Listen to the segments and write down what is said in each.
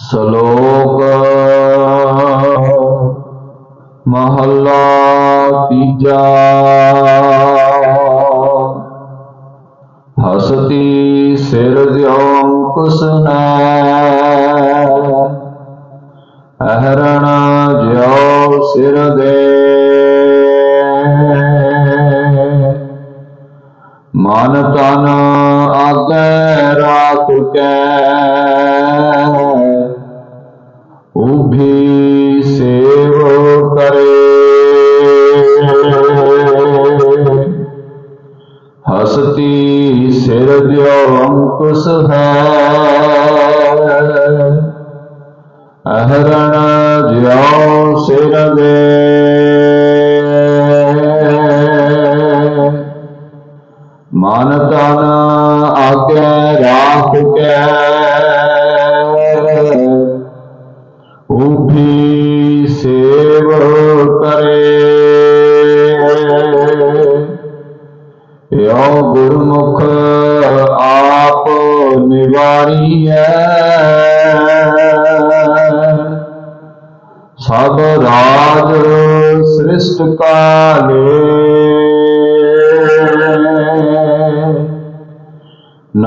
ਸ਼ਲੋਕ ਮਹੱਲਾ ਤੀਜਾ ਹਸਤੀ ਸਿਰ ਦਿਉ ਕੁਸਨੈ ਅਹਰਣ ਜਿਉ ਸਿਰ ਦੇ ਮਨ ਤਨ ਆਗੇ ਰਾਖ ਕੇ। ਉਭੀ ਸੇਵ ਕਰੇ। ਹਸਤੀ ਸਿਰ ਦਿਓ ਅੰਕੁਸ ਹੈ। ਅਹਰਣ ਜਿਉ ਸਿਰ ਦੇ। ਮਨ ਤਨ ਆਗੇ ਰਾਖ ਕੇ ਉਭੀ ਸੇਵ ਕਰੇ। ਯੋ ਗੁਰਮੁਖ ਆਪ ਨਿਵਾਰੀਐ। ਸਭ ਰਾਜ ਸ੍ਰਿਸ਼ਟ ਕਾਲੇ।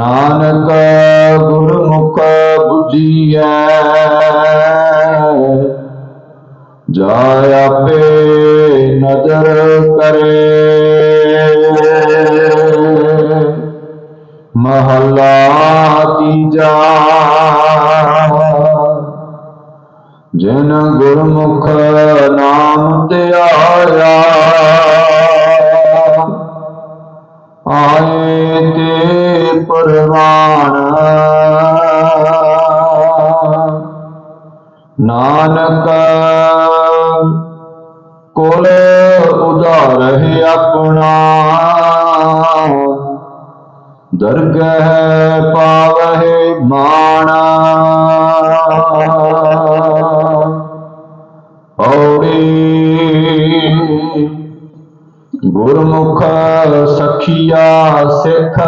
ਨਾਨਕ ਗੁਰਮੁਖ 부ਜੀਐ ਜਾ ਆਪੇ ਨਦਰ ਕਰੇ। ਮਹੱਲਾ ਤੀਜਾ। ਜਿਨ ਗੁਰਮੁਖ ਨਾਮ ਧਿਆਇਆ ਨਾਨਕ ਕੋਲ ਉਧਾਰਹਿ ਆਪਣਾ ਦਰਗਹਿ ਪਾਵਹਿ ਮਾਣਾ ਔੜੀ ਗੁਰਮੁਖ ਸਖੀਆ ਸਿੱਖ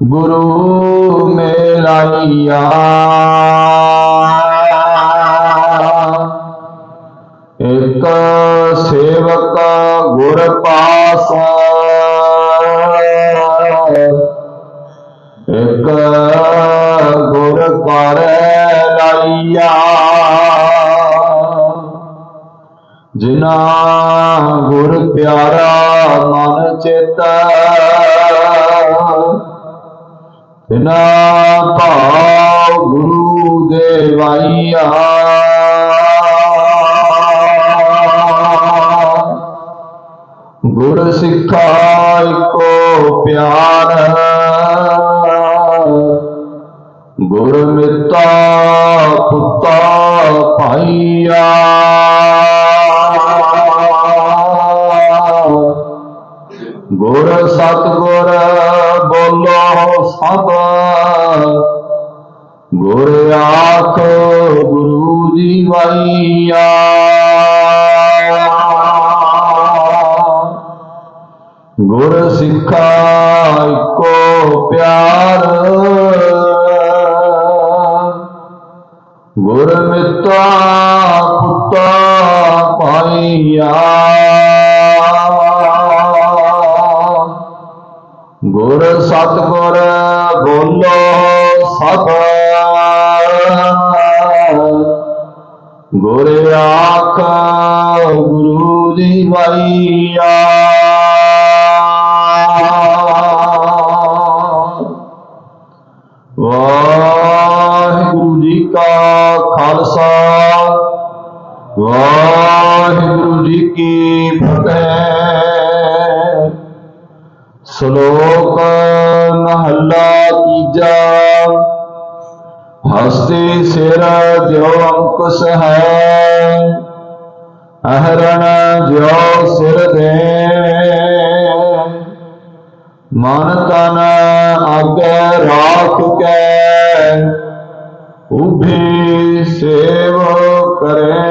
ਗੁਰੂ ਮੇਲਾਈਆ ਇਕ ਸੇਵਕ ਗੁਰ ਪਾਸ। ਇਕ ਗੁਰ ਕਰ ਲਾਈਆ। ਜਿਨਾ ਗੁਰ ਪਿਆਰਾ ਮਨ ਚੇਤਾ ਤਿਨਾ ਭਾਵ ਗੁਰੂ ਦੇਵਾਈਆ। ਗੁਰ ਸਿੱਖਾ ਕੋ ਪਿਆਰ ਗੁਰ ਮਿੱਤਾ ਪੁੱਤਾ ਭਾਈਆ। ਸਭ। ਗੁਰ ਆਖ ਗੁਰੂ ਜੀ ਵਾਈਆ। ਗੁਰ ਸਿੱਖਾ ਇੱਕੋ ਪਿਆਰ। ਗੁਰ ਮਿੱਤਾ ਪੁੱਤਾ ਪਾਈਆ ਗੁਰ ਸਤਗੁਰ ਬੋਲੋ ਸਭ ਗੁਰ ਆਖ ਗੁਰੂ ਦੀ ਵਾਈਆ ਵਾਹਿਗੁਰੂ ਜੀ ਕਾ ਖਾਲਸਾ। ਵਾਹਿਗੁਰੂ ਜੀ ਕੀ ਫਤਿਹ। ਸ਼ਲੋਕ ਮਹੱਲਾ ਤੀਜਾ। ਹਸਤੇ ਸਿਰ ਜਿਉ ਅੰਕੁਸ਼ ਹੈ। ਅਹਰਣ ਜਿਉ ਸਿਰ ਦੇ ਮਨ ਤਨ ਆਗੇ ਰਾਖ ਕੇ। ਉਭੀ ਸੇਵ ਕਰੇ।